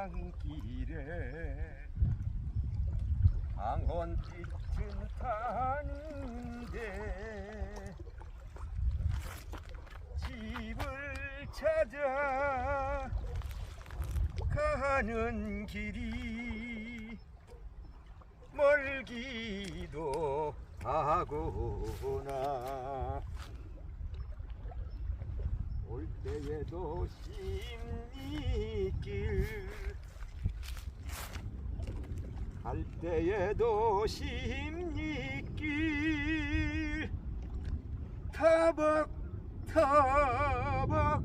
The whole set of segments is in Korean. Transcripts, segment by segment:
고향길에 황혼빛은 타는데 집을 찾아 가는 길이 멀기도 하구나. 올 때에도 심리길 갈 때에도 심리길. 타박 타박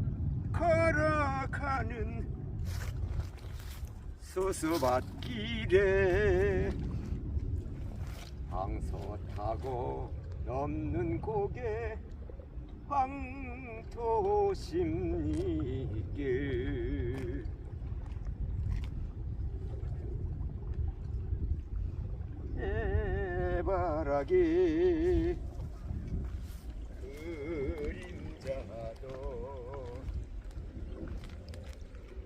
걸어가는 수수밭길에 황소 타고 넘는 고개 황토심리길 해바라기. 그림자도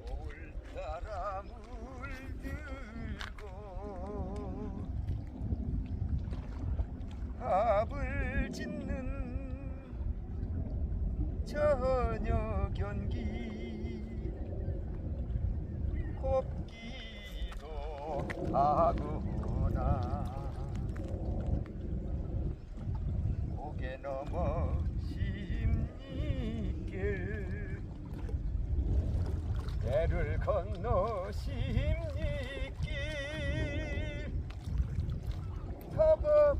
올 따라 물들고 밥을 짓는 저녁 연기 곱기도 하구나 고개 넘어 심리길. 배를 건너 심리길. 터벅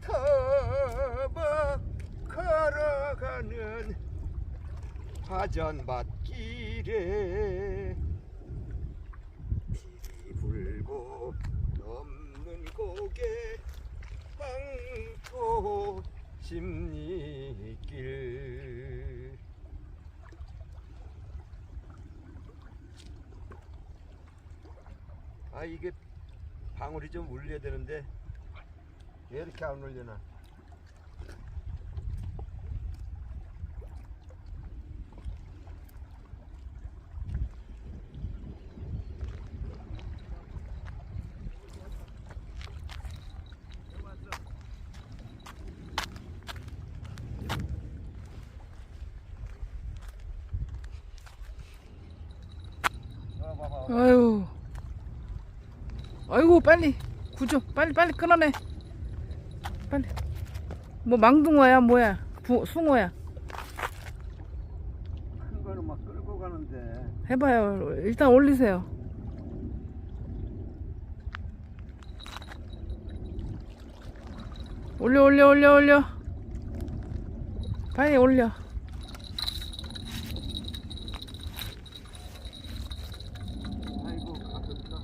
터벅 걸어가는 화전밭길에 비리 불고 넘는 고개 황토 심리길. 아 이게 방울이 좀 울려야 되는데 왜 이렇게 안 울려나 아유. 아이고 빨리 구조 빨리 빨리 끊어내. 빨리. 뭐 망둥어야 뭐야? 부, 숭어야. 큰 거는 막 끌고 가는데 해봐요. 일단 올리세요. 올려 올려 올려 올려. 빨리 올려. 아이고 가볍다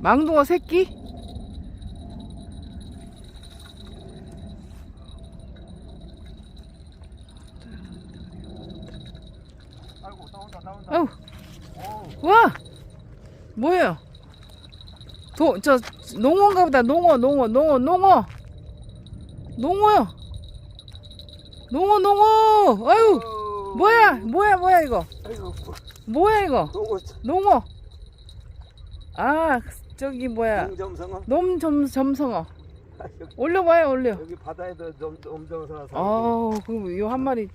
망둥어 새끼? 아이고 나온다 나온다. 아우. 오 와! 뭐예요? 도 저 농어인가 보다. 농어 농어 농어 농어. 농어요. 농어 농어. 아유. 뭐야? 뭐야 뭐야 이거? 뭐야 이거? 농어. 아 저기 뭐야 농점성어 놈점 점성어 아, 올려봐요 올려. 여기 바다에도 놈, 농점성어 살고 아우 그럼 이한 마리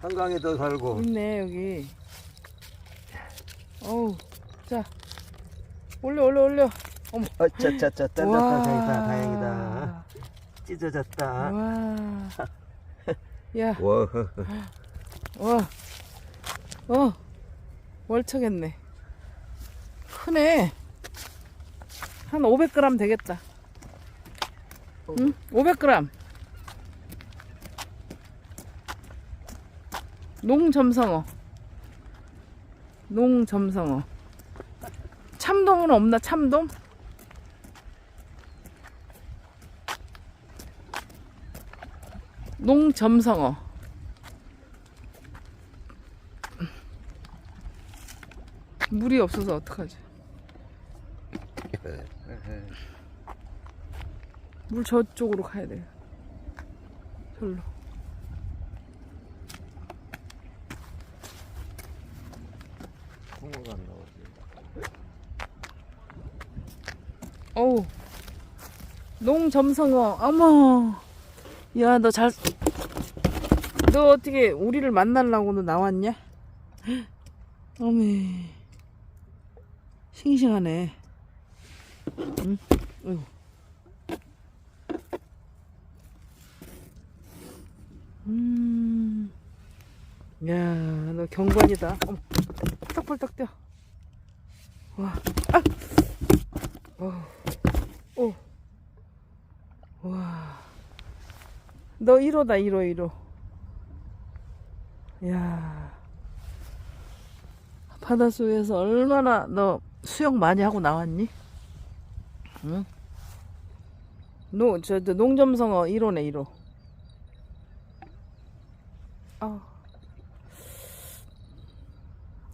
한강에도 살고 있네 여기. 어우 자 올려 올려 올려. 어머. 어짜짜짜 와. 다행이다 다행이다 찢어졌다 와. 야, 와 와. 어. 월척했네. 크네. 한 500g 되겠다. 응? 500g. 농점성어. 농점성어. 참돔은 없나? 참돔? 농점성어. 물이 없어서 어떡하지? 물 저쪽으로 가야 돼. 절로. 붕어가 안 나오지 어우. 농점성어. 어머. 야, 너 잘, 너 어떻게 우리를 만나려고 너 나왔냐? 어메. 싱싱하네. 응? 어이구. 음. 야, 너 경관이다. 어머, 펄떡펄떡 뛰어. 와, 아! 어, 오. 와. 너 1호다, 1호, 1호. 야. 바닷속에서 얼마나 너 수영 많이 하고 나왔니? 응? 노, 저, 저 농점성어 1호네, 1호. 아.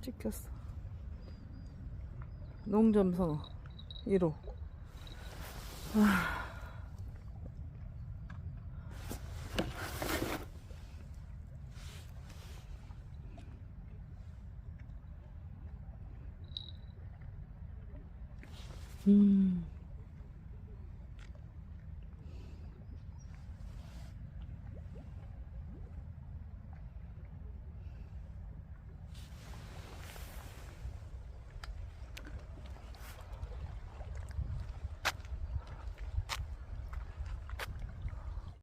찍혔어. 농점성어 1호. 아. 음.